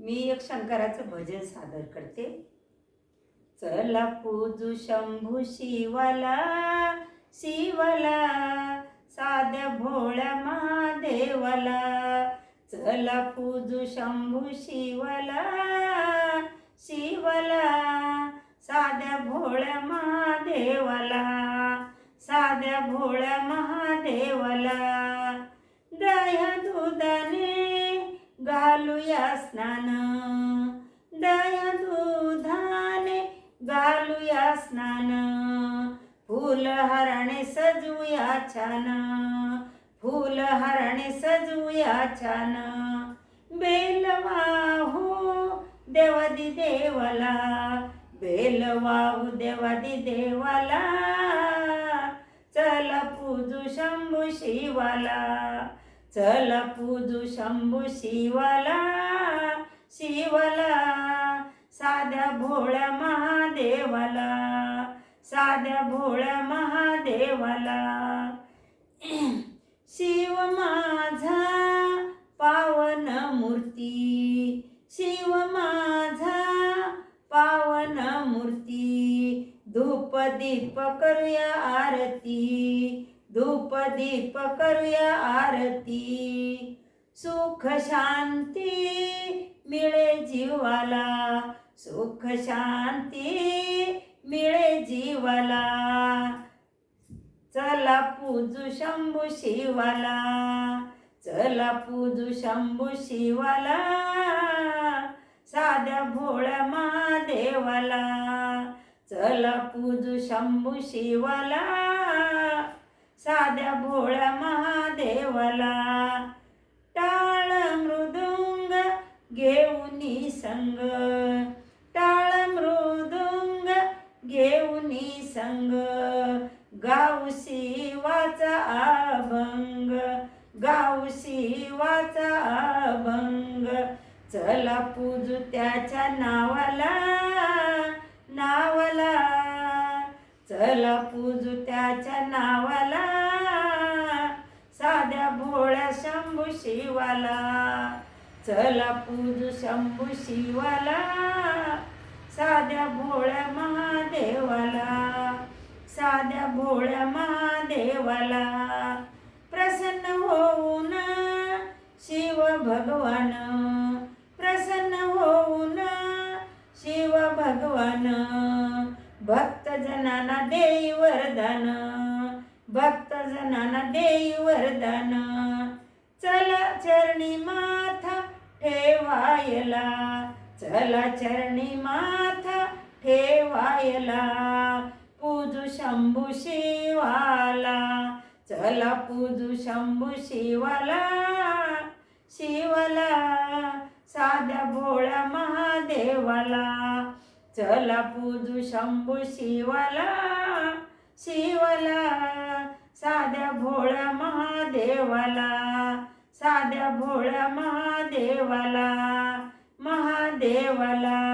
मी एक शंकराचं भजन सादर करते. चला पूजू शंभू शिवाला शिवाला साध्या भोळ्या महादेवाला. चला पूजू शंभू शिवाला शिवाला साध्या भोळ्या महादेवाला. साध्या भोळ्या महादेवाला. स्नान. दया दुधाने घालूया स्नान. फुल हरणे सजूया छान. फुल हरणे सजूया छान. बेलवाहू हो देवादी देवाला. बेलवाहू हो देवादी देवाला. चल पूजू शंभू शिवाला. चल पूजू शंभू शिवाला शिवाला. साध्या भोळ्या महादेवाला साध्या भोळ्या महादेवाला. शिव माझा पावन मूर्ती शिव माझा पावन मूर्ती. धूप दीप करूया आरती धूप दीप करूया आरती. सुख शांती मिळे जीवाला. सुख शांती मिळे जीवाला. चला पूजू शंभू शिवाला. चला पूजू शंभू शिवाला. साध्या भोळ्या महादेवाला. चला पूजू शंभू शिवाला. साध्या भोळ्या महादेवाला. टाळ मृदुंग घेऊनी संग. टाळ मृदुंग घेऊनी संग. गावशी वाचा अभंग. गावशी वाचा अभंग. चला पूजू त्याच्या नावाला. नावाला चला पूजू त्याच्या नावाला साध्या भोळ्या शंभू शिवाला. चला पूजू शंभू शिवाला साध्या भोळ्या महादेवाला. साध्या भोळ्या महादेवाला प्रसन्न होऊन शिव भगवान प्रसन्न होऊन शिव भगवान. भक्तजनांना देई वरदान. भक्तजनांना देई वरदान. चला चरणी माथा ठेवायला. चला चरणी माथा ठेवायला. पूजू शंभू शिवाला. चला पूजू शंभू शिवाला. शिवाला. साध्या भोळ्या महादेवाला. चला पूजू शंभू शिवाला शिवाला. साध्या भोळ्या महादेवाला साध्या भोळ्या महादेवाला महादेवाला.